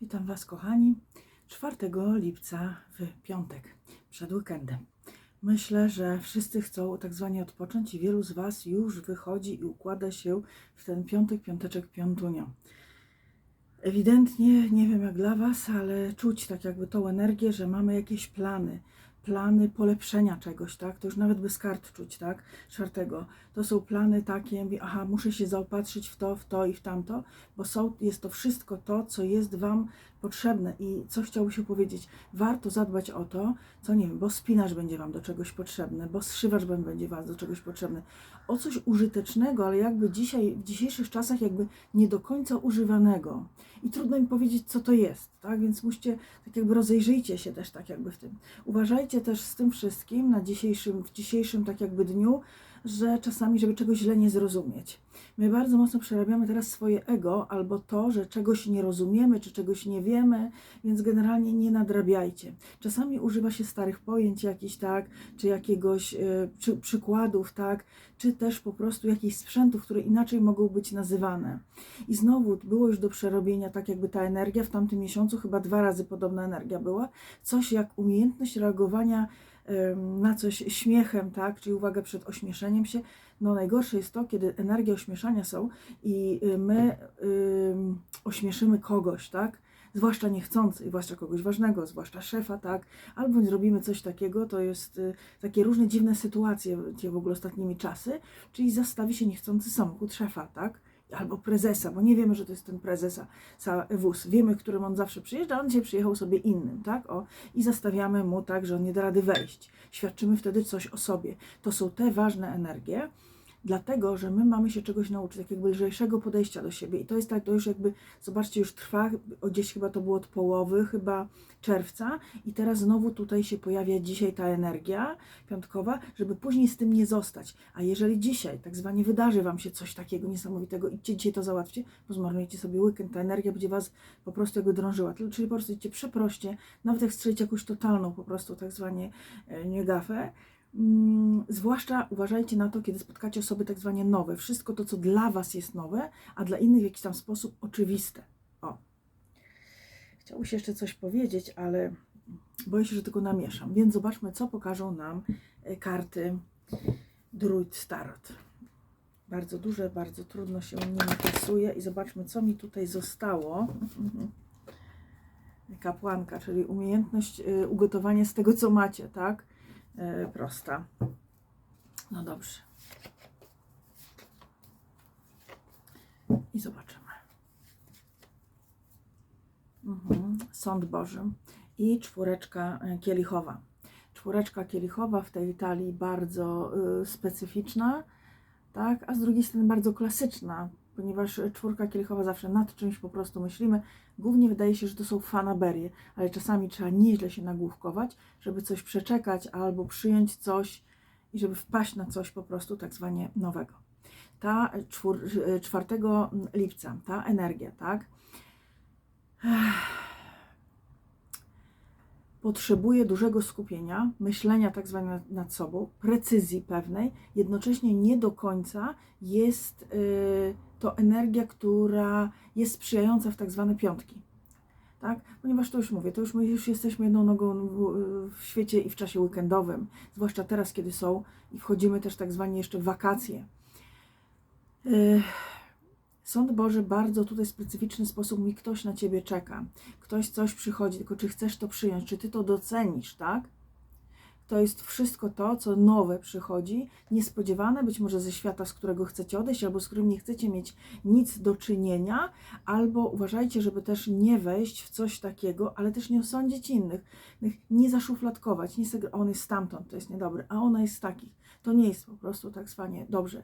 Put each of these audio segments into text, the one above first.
Witam Was, kochani. 4 lipca w piątek, przed weekendem. Myślę, że wszyscy chcą tak zwanie odpocząć i wielu z Was już wychodzi i układa się w ten piątek, piąteczek, piątunio. Ewidentnie, nie wiem jak dla Was, ale czuć tak jakby tą energię, że mamy jakieś plany, plany polepszenia czegoś, tak? To już nawet bez kart czuć, tak? Czwartego. To są plany takie, mówię, aha, muszę się zaopatrzyć w to, w to i w tamto, bo są, jest to wszystko to, co jest Wam potrzebne i co chciałbym się powiedzieć. Warto zadbać o to, co nie wiem, bo spinacz będzie Wam do czegoś potrzebny, bo zszywacz będzie Was do czegoś potrzebny. O coś użytecznego, ale jakby dzisiaj, w dzisiejszych czasach jakby nie do końca używanego. I trudno mi powiedzieć, co to jest, tak? Więc musicie, tak jakby rozejrzyjcie się też tak jakby w tym. Uważajcie też z tym wszystkim na dzisiejszym, w dzisiejszym tak jakby dniu, że czasami, żeby czegoś źle nie zrozumieć. My bardzo mocno przerabiamy teraz swoje ego albo to, że czegoś nie rozumiemy, czy czegoś nie wiemy, więc generalnie nie nadrabiajcie. Czasami używa się starych pojęć jakichś, tak, czy jakiegoś y, przy, przykładów, tak, czy też po prostu jakichś sprzętów, które inaczej mogą być nazywane. I znowu było już do przerobienia, tak jakby ta energia w tamtym miesiącu, chyba dwa razy podobna energia była, coś jak umiejętność reagowania na coś śmiechem, tak, czyli uwaga przed ośmieszeniem się. No najgorsze jest to, kiedy energie ośmieszania są i y, my ośmieszymy kogoś, tak, zwłaszcza niechcący, zwłaszcza kogoś ważnego, zwłaszcza szefa, tak, albo zrobimy coś takiego, to jest y, takie różne dziwne sytuacje w ogóle ostatnimi czasy, czyli zastawi się niechcący samochód szefa, tak, albo prezesa, bo nie wiemy, że to jest ten prezesa wóz. Wiemy, którym on zawsze przyjeżdża, on dzisiaj przyjechał sobie innym, tak? O, I zastawiamy mu tak, że on nie da rady wejść. Świadczymy wtedy coś o sobie. To są te ważne energie, dlatego, że my mamy się czegoś nauczyć, takiego lżejszego podejścia do siebie. I to jest tak, to już jakby, zobaczcie, już trwa, gdzieś chyba to było od połowy, chyba czerwca i teraz znowu tutaj się pojawia dzisiaj ta energia piątkowa, żeby później z tym nie zostać. A jeżeli dzisiaj tak zwanie wydarzy Wam się coś takiego niesamowitego, idźcie dzisiaj to załatwcie, bo zmarnujecie sobie weekend, ta energia będzie Was po prostu jakby drążyła. Czyli po prostu idźcie, przeproście, nawet jak strzelicie jakąś totalną po prostu tak zwanie e, niegafę, zwłaszcza uważajcie na to, kiedy spotkacie osoby tak zwane nowe. Wszystko to, co dla Was jest nowe, a dla innych w jakiś tam sposób oczywiste. O. Chciałbym się jeszcze coś powiedzieć, ale boję się, że tylko namieszam. Więc zobaczmy, co pokażą nam e, karty Druid Starot. Bardzo duże, bardzo trudno się nimi pasuje i zobaczmy, co mi tutaj zostało. Kapłanka, czyli umiejętność e, ugotowania z tego, co macie, tak? E, prosta. No dobrze. I zobaczymy. Mhm. Sąd Boży i czwóreczka e, kielichowa. Czwóreczka kielichowa w tej talii bardzo y, specyficzna, tak, a z drugiej strony bardzo klasyczna, ponieważ czwórka kielichowa zawsze nad czymś po prostu myślimy. Głównie wydaje się, że to są fanaberie, ale czasami trzeba nieźle się nagłówkować, żeby coś przeczekać albo przyjąć coś i żeby wpaść na coś po prostu tak zwanie nowego. Ta 4 lipca, ta energia, tak? potrzebuje dużego skupienia, myślenia tak zwane nad sobą, precyzji pewnej, jednocześnie nie do końca jest y, to energia, która jest sprzyjająca w tak zwane piątki. Tak? Ponieważ to już mówię, to już my już jesteśmy jedną nogą w świecie i w czasie weekendowym, zwłaszcza teraz, kiedy są i wchodzimy też tak zwane jeszcze w wakacje. Sąd Boży bardzo tutaj specyficzny sposób mi ktoś na ciebie czeka. Ktoś coś przychodzi, tylko czy chcesz to przyjąć, czy ty to docenisz, tak? To jest wszystko to, co nowe przychodzi, niespodziewane, być może ze świata, z którego chcecie odejść, albo z którym nie chcecie mieć nic do czynienia, albo uważajcie, żeby też nie wejść w coś takiego, ale też nie osądzić innych, nie zaszufladkować, nie on jest stamtąd, to jest niedobry, a ona jest z takich. To nie jest po prostu tak zwanie dobrze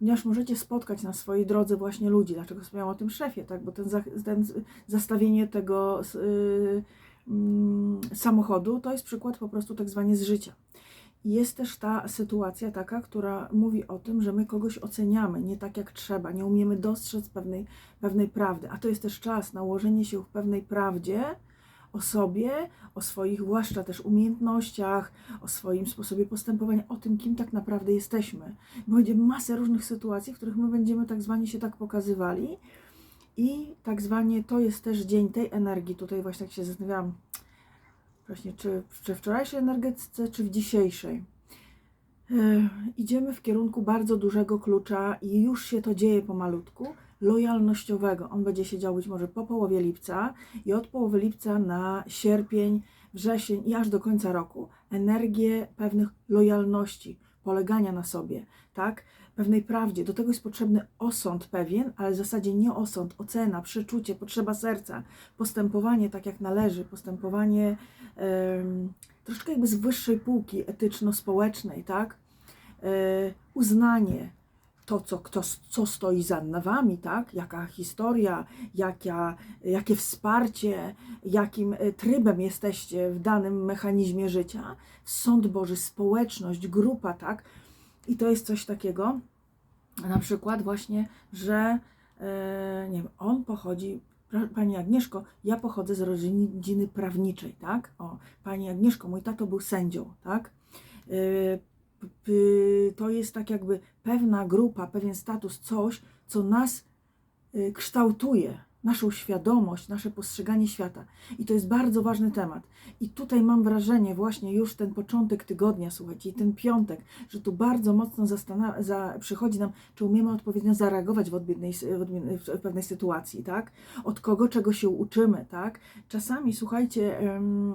ponieważ możecie spotkać na swojej drodze właśnie ludzi. Dlaczego wspomniałam o tym szefie, tak? Bo ten, za, ten zastawienie tego yy, samochodu to jest przykład po prostu tak zwanie z życia. Jest też ta sytuacja taka, która mówi o tym, że my kogoś oceniamy nie tak jak trzeba, nie umiemy dostrzec pewnej, pewnej prawdy, a to jest też czas na ułożenie się w pewnej prawdzie, o sobie, o swoich zwłaszcza też umiejętnościach, o swoim sposobie postępowania, o tym, kim tak naprawdę jesteśmy. Będzie masę różnych sytuacji, w których my będziemy tak zwani się tak pokazywali I tak zwanie to jest też dzień tej energii. Tutaj właśnie tak się zastanawiałam, właśnie czy, czy wczorajszej energetyce, czy w dzisiejszej. E, idziemy w kierunku bardzo dużego klucza i już się to dzieje pomalutku, lojalnościowego. On będzie się dział być może po połowie lipca i od połowy lipca na sierpień, wrzesień i aż do końca roku. Energię pewnych lojalności, polegania na sobie, tak? Pewnej prawdzie. Do tego jest potrzebny osąd pewien, ale w zasadzie nie osąd, ocena, przeczucie, potrzeba serca, postępowanie tak jak należy, postępowanie em, troszeczkę jakby z wyższej półki etyczno-społecznej, tak? E, uznanie, to, co, kto, co stoi za wami, tak? Jaka historia, jaka, jakie wsparcie, jakim e, trybem jesteście w danym mechanizmie życia. Sąd Boży, społeczność, grupa, tak? I to jest coś takiego, na przykład właśnie, że e, nie wiem, on pochodzi, Pani Agnieszko, ja pochodzę z rodziny prawniczej, tak? O, Pani Agnieszko, mój tato był sędzią, tak? P- to jest tak jakby pewna grupa, pewien status, coś, co nas y, kształtuje, naszą świadomość, nasze postrzeganie świata. I to jest bardzo ważny temat. I tutaj mam wrażenie, właśnie już ten początek tygodnia, słuchajcie, i ten piątek, że tu bardzo mocno za, przychodzi nam, czy umiemy odpowiednio zareagować w, odmiennej, s- w, odmiennej, w pewnej sytuacji, tak? Od kogo, czego się uczymy, tak? Czasami, słuchajcie,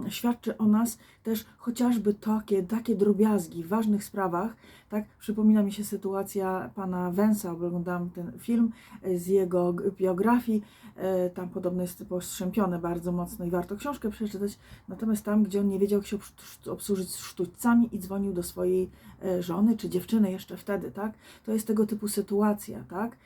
świadczy o nas też chociażby takie, takie drobiazgi w ważnych sprawach, tak? Przypomina mi się sytuacja pana Wensa, oglądałam ten film z jego biografii, tam podobno jest postrzępione bardzo mocno i warto książkę przeczytać, natomiast tam, gdzie on nie wiedział, jak się obsłużyć sztućcami i dzwonił do swojej e, żony, czy dziewczyny jeszcze wtedy, tak? To jest tego typu sytuacja, tak?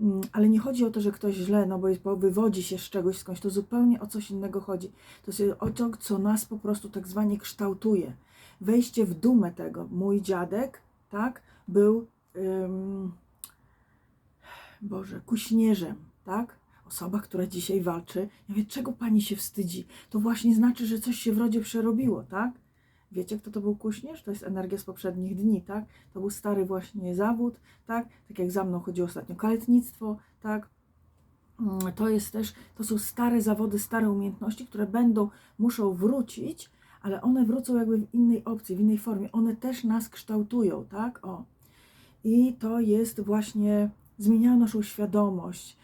Mm, Ale nie chodzi o to, że ktoś źle, no bo, wywodzi się z czegoś skądś, to zupełnie o coś innego chodzi. To jest o to, co nas po prostu tak zwanie kształtuje. Wejście w dumę tego. Mój dziadek, tak, był, Boże, kuśnierzem, tak? Osoba, która dzisiaj walczy. Ja mówię, czego pani się wstydzi? To właśnie znaczy, że coś się w rodzie przerobiło, tak? Wiecie, kto to był kuśnierz? To jest energia z poprzednich dni, tak? To był stary właśnie zawód, tak? Tak jak za mną chodziło ostatnio kaletnictwo, tak? Mm, To jest też, to są stare zawody, stare umiejętności, które będą, muszą wrócić, ale one wrócą jakby w innej opcji, w innej formie. One też nas kształtują, tak? O. I to jest właśnie, zmieniają naszą świadomość,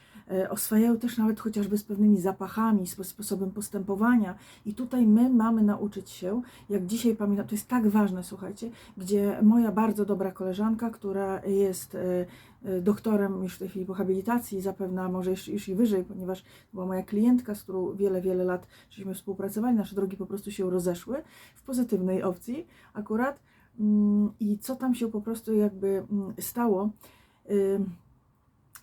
oswajają też nawet chociażby z pewnymi zapachami, spo- sposobem postępowania. I tutaj my mamy nauczyć się, jak dzisiaj pamiętam, to jest tak ważne, słuchajcie, gdzie moja bardzo dobra koleżanka, która jest e, e, doktorem już w tej chwili po habilitacji, zapewne może już, już i wyżej, ponieważ była moja klientka, z którą wiele, wiele lat żeśmy współpracowali, nasze drogi po prostu się rozeszły w pozytywnej opcji akurat. Mm, I co tam się po prostu jakby mm, stało?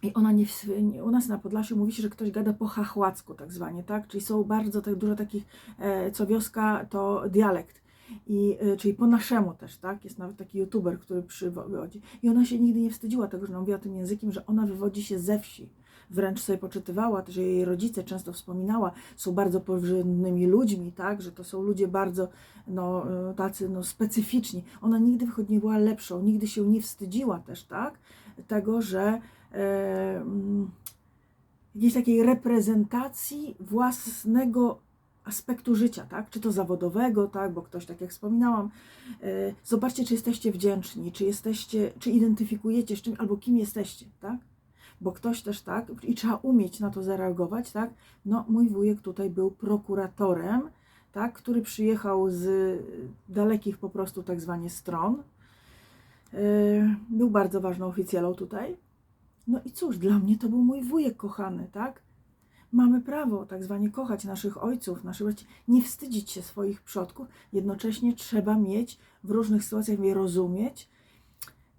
I ona nie, nie, u nas na Podlasiu mówi się, że ktoś gada po chachłacku tak zwanie, tak? Czyli są bardzo tak dużo takich, e, co wioska to dialekt. I, e, czyli po naszemu też, tak? Jest nawet taki youtuber, który przywodzi. I ona się nigdy nie wstydziła tego, że ona mówiła tym językiem, że ona wywodzi się ze wsi. Wręcz sobie poczytywała, że jej rodzice często wspominała, są bardzo porządnymi ludźmi, tak? Że to są ludzie bardzo no, e, tacy no, specyficzni. Ona nigdy wychodzi nie była lepszą, nigdy się nie wstydziła też, tak? Tego, że jakiejś takiej reprezentacji własnego aspektu życia, tak? Czy to zawodowego, tak? Bo ktoś, tak jak wspominałam, e, zobaczcie, czy jesteście wdzięczni, czy jesteście, czy identyfikujecie z czym, albo kim jesteście, tak? Bo ktoś też tak, i trzeba umieć na to zareagować, tak? No, mój wujek tutaj był prokuratorem, tak? Który przyjechał z dalekich po prostu tak zwanie stron. E, Był bardzo ważną oficjalą tutaj. No i cóż, dla mnie to był mój wujek kochany, tak? Mamy prawo tak zwanie kochać naszych ojców, naszych braci, nie wstydzić się swoich przodków, jednocześnie trzeba mieć w różnych sytuacjach je rozumieć.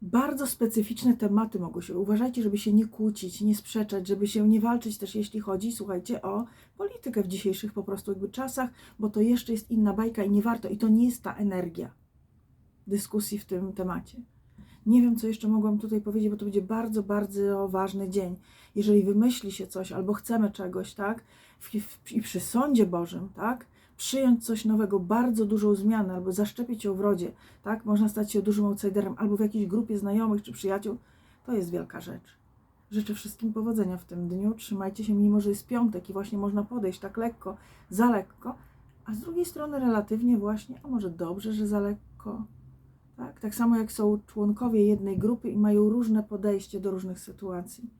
Bardzo specyficzne tematy mogą się. Uważajcie, żeby się nie kłócić, nie sprzeczać, żeby się nie walczyć też, jeśli chodzi, słuchajcie, o politykę w dzisiejszych po prostu jakby czasach, bo to jeszcze jest inna bajka i nie warto. I to nie jest ta energia dyskusji w tym temacie. Nie wiem, co jeszcze mogłam tutaj powiedzieć, bo to będzie bardzo, bardzo ważny dzień. Jeżeli wymyśli się coś albo chcemy czegoś, tak, i przy sądzie Bożym, tak, przyjąć coś nowego, bardzo dużą zmianę, albo zaszczepić ją w rodzie, tak, można stać się dużym outsiderem, albo w jakiejś grupie znajomych czy przyjaciół, to jest wielka rzecz. Życzę wszystkim powodzenia w tym dniu. Trzymajcie się, mimo że jest piątek i właśnie można podejść tak lekko, za lekko, a z drugiej strony relatywnie właśnie, a może dobrze, że za lekko. Tak? tak samo jak są członkowie jednej grupy i mają różne podejście do różnych sytuacji.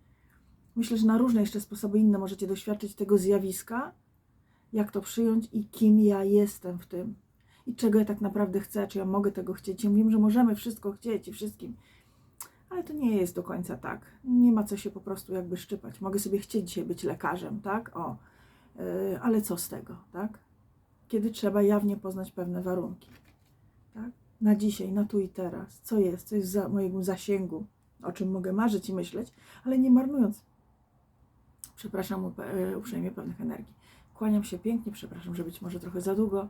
Myślę, że na różne jeszcze sposoby inne możecie doświadczyć tego zjawiska, jak to przyjąć i kim ja jestem w tym. I czego ja tak naprawdę chcę, czy ja mogę tego chcieć. Ja wiem, że możemy wszystko chcieć i wszystkim, ale to nie jest do końca tak. Nie ma co się po prostu jakby szczypać. Mogę sobie chcieć dzisiaj być lekarzem, tak? O, yy, ale co z tego, tak? Kiedy trzeba jawnie poznać pewne warunki, tak? Na dzisiaj, na tu i teraz. Co jest, co jest za mojego zasięgu, o czym mogę marzyć i myśleć, ale nie marnując, przepraszam yy, uprzejmie pewnych energii. Kłaniam się pięknie, przepraszam, że być może trochę za długo.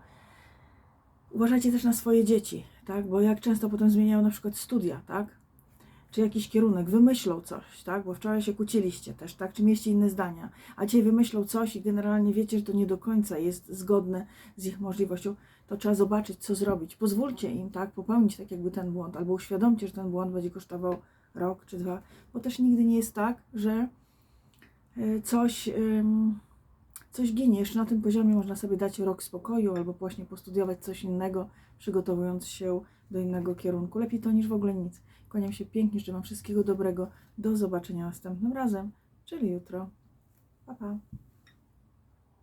Uważajcie też na swoje dzieci, tak? Bo jak często potem zmieniają na przykład studia, tak? Czy jakiś kierunek, wymyślą coś, tak? Bo wczoraj się kłóciliście też, tak? Czy mieliście inne zdania, a dzisiaj wymyślą coś i generalnie wiecie, że to nie do końca jest zgodne z ich możliwością, to trzeba zobaczyć, co zrobić. Pozwólcie im, tak? Popełnić tak jakby ten błąd, albo uświadomcie, że ten błąd będzie kosztował rok czy dwa, bo też nigdy nie jest tak, że y, coś... coś ginie. Jeszcze na tym poziomie można sobie dać rok spokoju albo właśnie postudiować coś innego, przygotowując się do innego kierunku. Lepiej to niż w ogóle nic. Kłaniam się pięknie, życzę Wam wszystkiego dobrego. Do zobaczenia następnym razem, czyli jutro. Pa, pa.